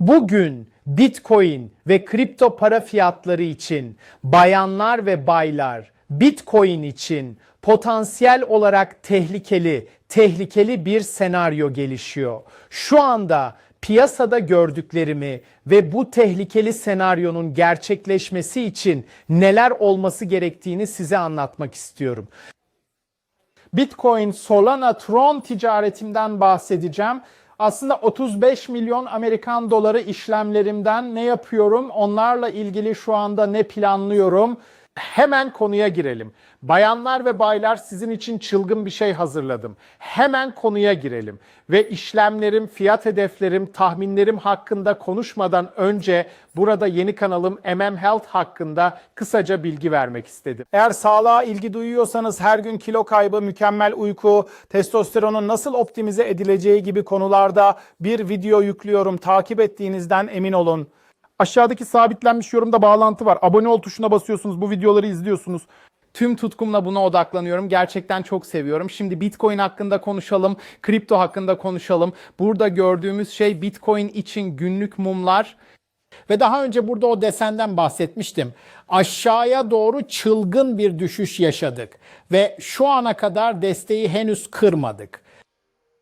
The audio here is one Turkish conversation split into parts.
Bugün Bitcoin ve kripto para fiyatları için bayanlar ve baylar Bitcoin için potansiyel olarak tehlikeli, tehlikeli bir senaryo gelişiyor. Şu anda piyasada gördüklerimi ve bu tehlikeli senaryonun gerçekleşmesi için neler olması gerektiğini size anlatmak istiyorum. Bitcoin, Solana, Tron ticaretimden bahsedeceğim. Aslında 35 milyon Amerikan doları işlemlerimden ne yapıyorum? Onlarla ilgili şu anda ne planlıyorum? Hemen konuya girelim. Bayanlar ve baylar sizin için çılgın bir şey hazırladım. Hemen konuya girelim. Ve işlemlerim, fiyat hedeflerim, tahminlerim hakkında konuşmadan önce burada yeni kanalım MM Health hakkında kısaca bilgi vermek istedim. Eğer sağlığa ilgi duyuyorsanız her gün kilo kaybı, mükemmel uyku, testosteronun nasıl optimize edileceği gibi konularda bir video yüklüyorum. Takip ettiğinizden emin olun. Aşağıdaki sabitlenmiş yorumda bağlantı var. Abone ol tuşuna basıyorsunuz. Bu videoları izliyorsunuz. Tüm tutkumla buna odaklanıyorum. Gerçekten çok seviyorum. Şimdi Bitcoin hakkında konuşalım, kripto hakkında konuşalım. Burada gördüğümüz şey Bitcoin için günlük mumlar. Ve daha önce burada o desenden bahsetmiştim. Aşağıya doğru çılgın bir düşüş yaşadık. Ve şu ana kadar desteği henüz kırmadık.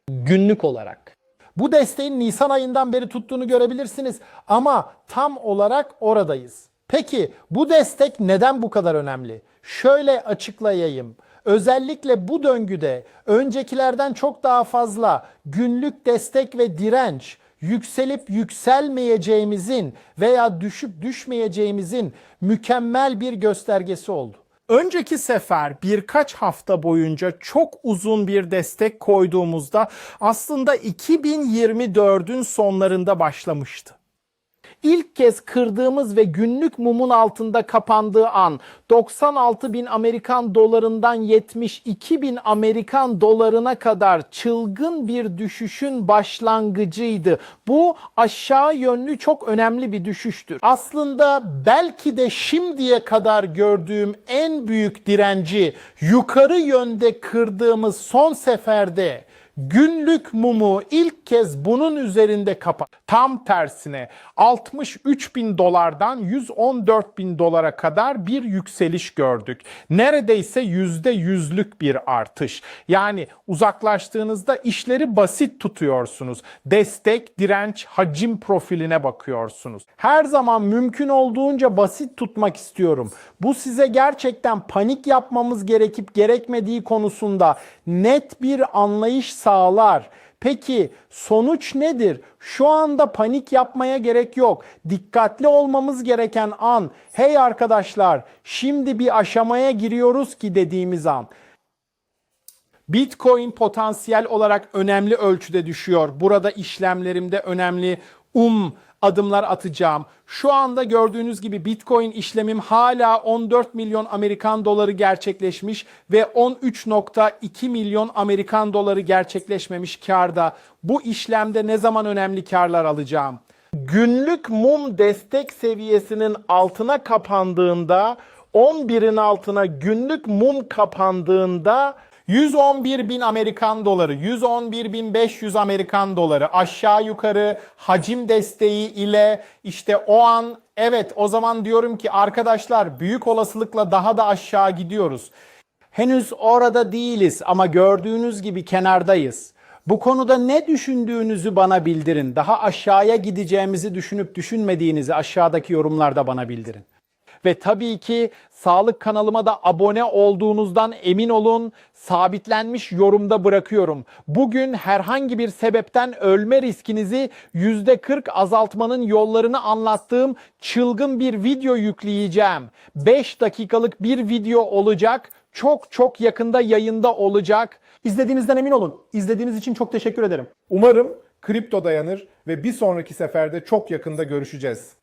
Günlük olarak. Bu desteğin Nisan ayından beri tuttuğunu görebilirsiniz ama tam olarak oradayız. Peki bu destek neden bu kadar önemli? Şöyle açıklayayım. Özellikle bu döngüde öncekilerden çok daha fazla günlük destek ve direnç yükselip yükselmeyeceğimizin veya düşüp düşmeyeceğimizin mükemmel bir göstergesi oldu. Önceki sefer birkaç hafta boyunca çok uzun bir destek koyduğumuzda aslında 2024'ün sonlarında başlamıştı. İlk kez kırdığımız ve günlük mumun altında kapandığı an 96 bin Amerikan dolarından 72 bin Amerikan dolarına kadar çılgın bir düşüşün başlangıcıydı. Bu aşağı yönlü çok önemli bir düşüştür. Aslında belki de şimdiye kadar gördüğüm en büyük direnci yukarı yönde kırdığımız son seferde günlük mumu ilk kez bunun üzerinde kapat. Tam tersine 63 bin dolardan 114 bin dolara kadar bir yükseliş gördük. Neredeyse yüzde yüzlük bir artış. Yani uzaklaştığınızda işleri basit tutuyorsunuz. Destek, direnç, hacim profiline bakıyorsunuz. Her zaman mümkün olduğunca basit tutmak istiyorum. Bu size gerçekten panik yapmamız gerekip gerekmediği konusunda net bir anlayış sağlar. Peki sonuç nedir? Şu anda panik yapmaya gerek yok. Dikkatli olmamız gereken an. Hey arkadaşlar, şimdi bir aşamaya giriyoruz ki dediğimiz an. Bitcoin potansiyel olarak önemli ölçüde düşüyor. Burada işlemlerimde önemli um adımlar atacağım. Şu anda gördüğünüz gibi Bitcoin işlemim hala 14 milyon Amerikan doları gerçekleşmiş ve 13.2 milyon Amerikan doları gerçekleşmemiş karda. Bu işlemde ne zaman önemli karlar alacağım? Günlük mum destek seviyesinin altına kapandığında 11'in altına günlük mum kapandığında 111 bin Amerikan doları, 111 bin 500 Amerikan doları aşağı yukarı hacim desteği ile işte o an evet o zaman diyorum ki arkadaşlar büyük olasılıkla daha da aşağı gidiyoruz. Henüz orada değiliz ama gördüğünüz gibi kenardayız. Bu konuda ne düşündüğünüzü bana bildirin. Daha aşağıya gideceğimizi düşünüp düşünmediğinizi aşağıdaki yorumlarda bana bildirin. Ve tabii ki sağlık kanalıma da abone olduğunuzdan emin olun. Sabitlenmiş yorumda bırakıyorum. Bugün herhangi bir sebepten ölme riskinizi %40 azaltmanın yollarını anlattığım çılgın bir video yükleyeceğim. 5 dakikalık bir video olacak. Çok çok yakında yayında olacak. İzlediğinizden emin olun. İzlediğiniz için çok teşekkür ederim. Umarım kripto dayanır ve bir sonraki seferde çok yakında görüşeceğiz.